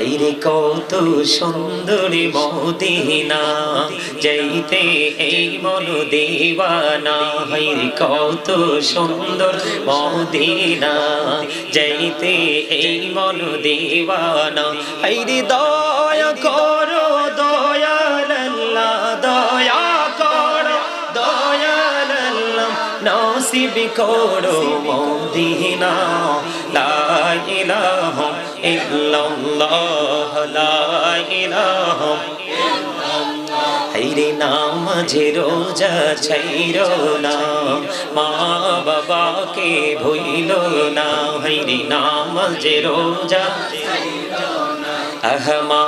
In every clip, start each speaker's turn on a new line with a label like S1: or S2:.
S1: হেরে কত সুন্দরী মদিনা, যাইতে এই মন দেওয়ানা হেরে কত সুন্দর মদিনা, যাইতে এই মন দেওয়ানা। হেরে দয়া করো দয়াল্লাহ দয়া করো দয়াল্লাহ নসিব করো মদিনা। লা ইল্লাল্লাহ, লা ইলাহা হাইরে নামাজে রোজা ছাইর না, মা বাবাকে ভইল না। হাইরে যে রোজা আহ, মা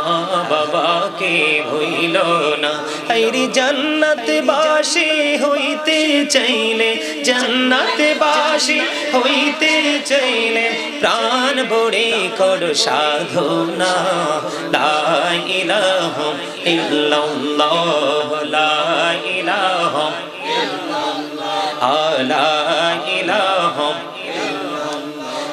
S1: বাবাকে ভইল না। হাইরে জান্নাত বাসি হইতে চাইলে জান্নাত বাসি হইতে চাইলে প্রাণ ভরে কর সাধনা। লা ইলাহা ইল্লাল্লাহ, লা ইলাহা লা ইলাহা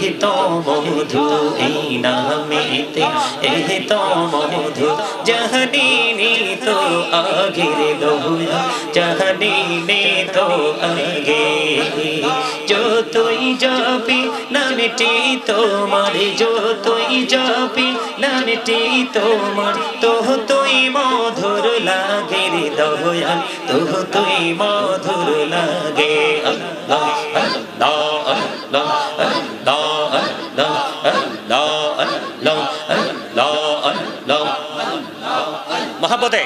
S1: এই তো মধু এই নামেতে এই তো মধু জহনীনি তো আগে রে দোয়া জহনীনি তো আগে। जो তুই যাবি নামটি তোমার जो তুই যাবি নামটি তোমার তো তুই মধুর লাগে রে দয়াল তো তুই মধুর লাগে। আল্লাহ আল্লাহ আল্লাহ আল্লাহ আল্লাহ আল্লাহ আল্লাহ আল্লাহ মহাপতে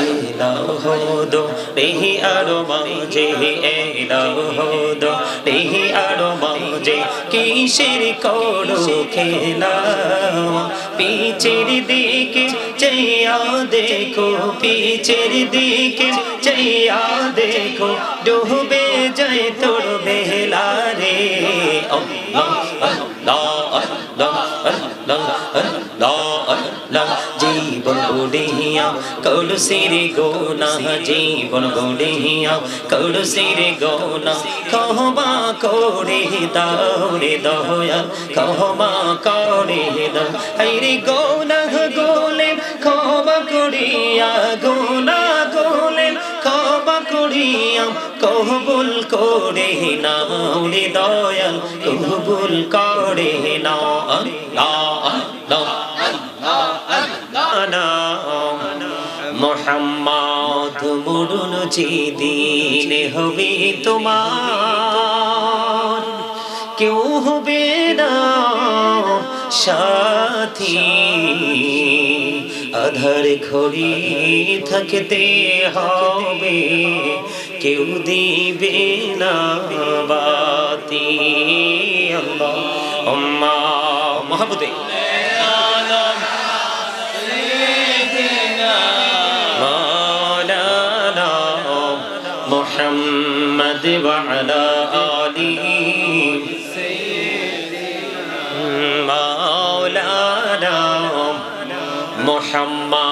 S1: এলাহদো দেহি আরও মাঝে এলাহদো দেহি আরও মাঝে কিসের করো খেলা পিছের দিকে চাইয়া দেখো পিছের দিকে চাইয়া দেখো, ডুবে যায় তোর বেলা রে আল্লাহ। জীবন বুড়িয়া কলসির গোনা জীবন বুড়িয়া কলসির গোনা কহমা করে দাও রে দয়া কহমা করে দাও রে গোনা করিয়া কহবুল করে নাও রে দয়াল কহবুল করে নাও মোহাম্মদ মুরুন যেদিন হবে তোমার, কেউ হবে না সাথী। আধার ঘড়ি থাকতে হবে কেউ দিবে না বাতি মহাবুদে محمد وعلى آله مولانا محمد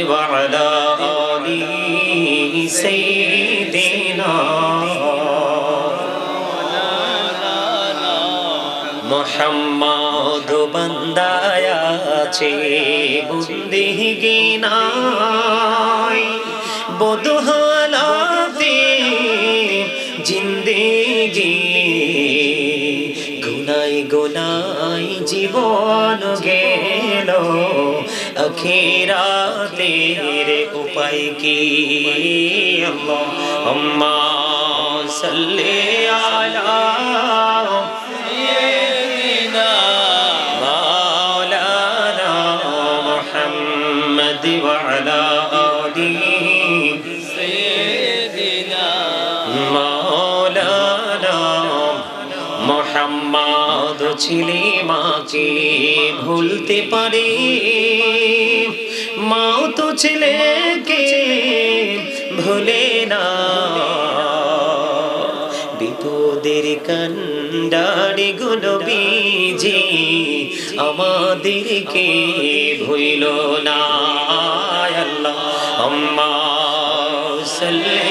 S1: وعلى آله سيدنا মোহাম্মদ বন্দায় আছে বুন্দি গিনাই বদহালাতে জিন্দেগি গুনাই গুনাই জীবন গেল আখিরাতের तेरे उपाय की সাল্লি আলা সাইয়্যিদিনা মাওলানা মুহাম্মদ ওয়া আলা মোহাম্মদ ছিলি মাকে ভুলতে পারে। মাও তো ছেলেকে ভুলে না। বিপদের কান্ডারি গুলো বীজি আমাদেরকে ভুইল না। আল্লাহ, আম্মা সাল্লি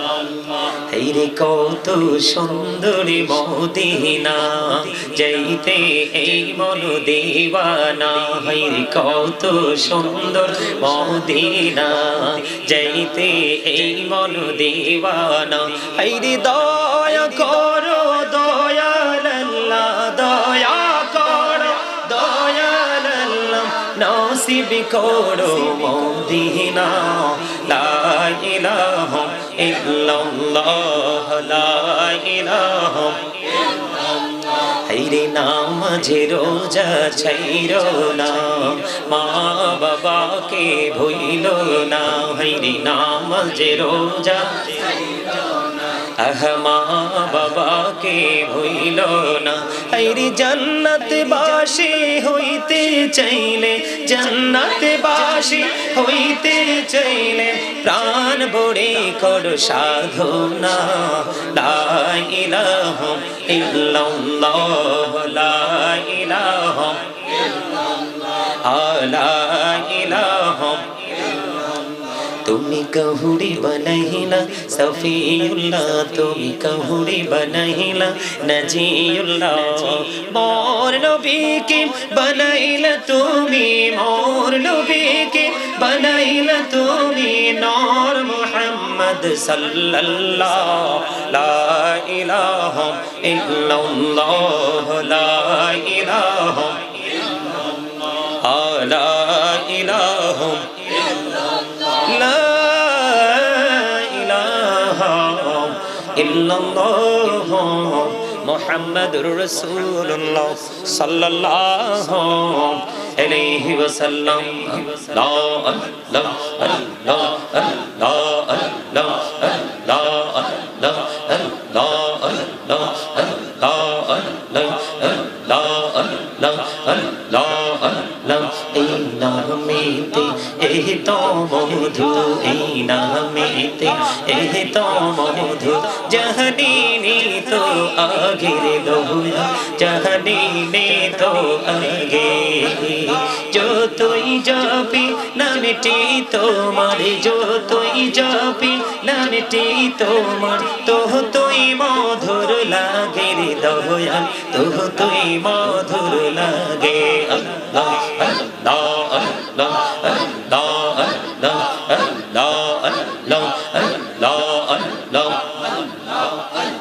S1: রে কত সুন্দরী মদিনা, যাইতে এই মন দেওয়ানা হাইরে কত সুন্দর মদিনা, যাইতে এই মন দেওয়ানা। হাইরে দয়া করো, দয়াল আল্লাহ, দয়া নসিব করো মদিনা। লা ইলাহা ইল্লাল্লাহ, লা ইলাহা হাইরে নামাজে রোজা ছাইর না, মা বাবাকে ভুইল না। হাইরে নামাজে রোজা আহ মা বাবাকে ভইল না। হাইরে জান্নাত বাসি হইতে চাইলে জান্নাত বাসি হইতে চাইলে প্রাণ বড়ে কর সাধনা। লা ইলাহা ইল্লাল্লাহ, লা ইলাহা লা ইলাহা তুমি কহুড়ি বনহিলা সফিউল্লাহ তুমি কহুড়ি বনহিলা নজিউল্লাহ, মোর নবীকে বনাইলা তুমি, মোর নবীকে বনাইলা তুমি, নূর মুহাম্মদ সাল্লাল্লাহ, লা ইলাহা ইল্লাল্লাহ, লা ইলাহা লা ইলাহা ইল্লাল্লাহ মুহাম্মাদুর রাসূলুল্লাহ সাল্লাল্লাহু আলাইহি ওয়াসাল্লাম লা লা লা লা লা লা লা লা এই নামেতে এই তো মধু নামেতে এই তো মধু জহনীনি তো আগের দোয়া জহনীনি তো আগে। যতই যাবি নামটি তোমার নামটি তোমার তো তুই মধুর লাগে রে দয়াল তো তুই মধুর লাগে। আল্লাহ আল্লাহ আল্লাহ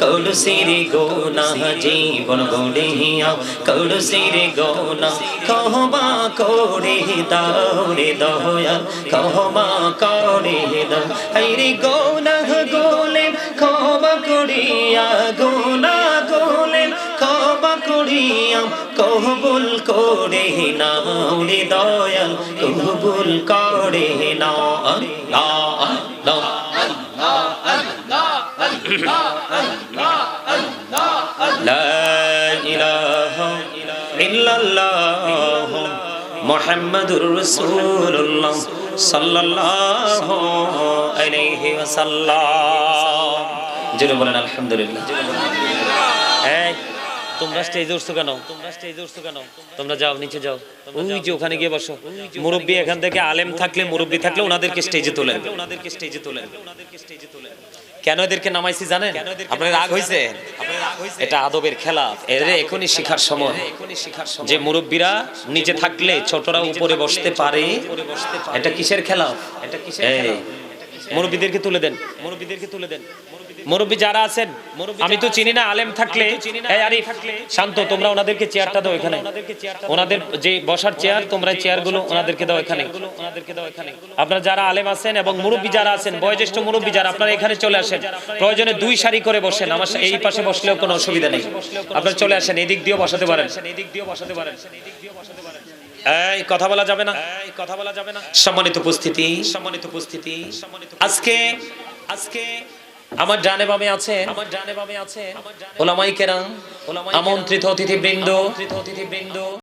S1: কৌলসির গোনা জীবন গড়িয়া কৌলসির গোনা কহবা করে দাও রে দয়া, কহবা করে দাও। হরে গোনা গোলে, কহবা করিয়া, গোনা গোলে, কহবা করিয়া, কহবুল করে নাও রে দয়াল কহবুল করে নাও। আল্লাহ আল্লাহ আল্লাহ আল্লাহ আল্লাহ। তোমরা স্টেজে কেন তোমরা কেন? তোমরা যাও, নিচে যাও। ওই যে ওখানে গিয়ে বসো। মুরব্বী এখান থেকে আলেম থাকলে, মুরব্বী থাকলে ওনাদেরকে স্টেজে তোলেন ওনাদেরকে স্টেজে তোলেন ওনাদেরকে স্টেজে তোলেন। কেন এদেরকে নামাইছি জানেন? আপনার রাগ হয়েছে এটা আদবের খেলা। এর এখনই শিখার সময়। যে মুরব্বীরা নিচে থাকলে ছোটরা উপরে বসতে পারে। এটা কিসের খেলা? এটা কিসের মুরব্বীদেরকে তুলে দেন। মুরব্বীদেরকে তুলে দেন। মুরব্বী যারা আছেন আমি তো চিনি না আলেম থাকলে এই আরিফ শান্ত তোমরা ওনাদেরকে চেয়ারটা দাও এখানে। ওনাদের যে বসার চেয়ার তোমরা চেয়ারগুলো ওনাদেরকে দাও এখানে। আপনারা যারা আলেম আছেন এবং মুরব্বী যারা আছেন বয়োজ্যেষ্ঠ মুরব্বী যারা আপনারা এখানে চলে আসেন। প্রয়োজনে দুই সারি করে বসেন আমার এই পাশে বসলেও কোনো অসুবিধা নেই। আপনারা চলে আসেন এই দিক দিয়েও বসাতে পারেন। এই দিক দিয়েও বসাতে পারেন। এই কথা বলা যাবে না। এই কথা বলা যাবে না। সম্মানিত উপস্থিতি। সম্মানিত উপস্থিতি। আজকে আজকে আমার জানে বামে আছে আমার জানে বামে আছে ওলামাই কেরাম আমন্ত্রিত অতিথি বৃন্দ অতিথি বৃন্দ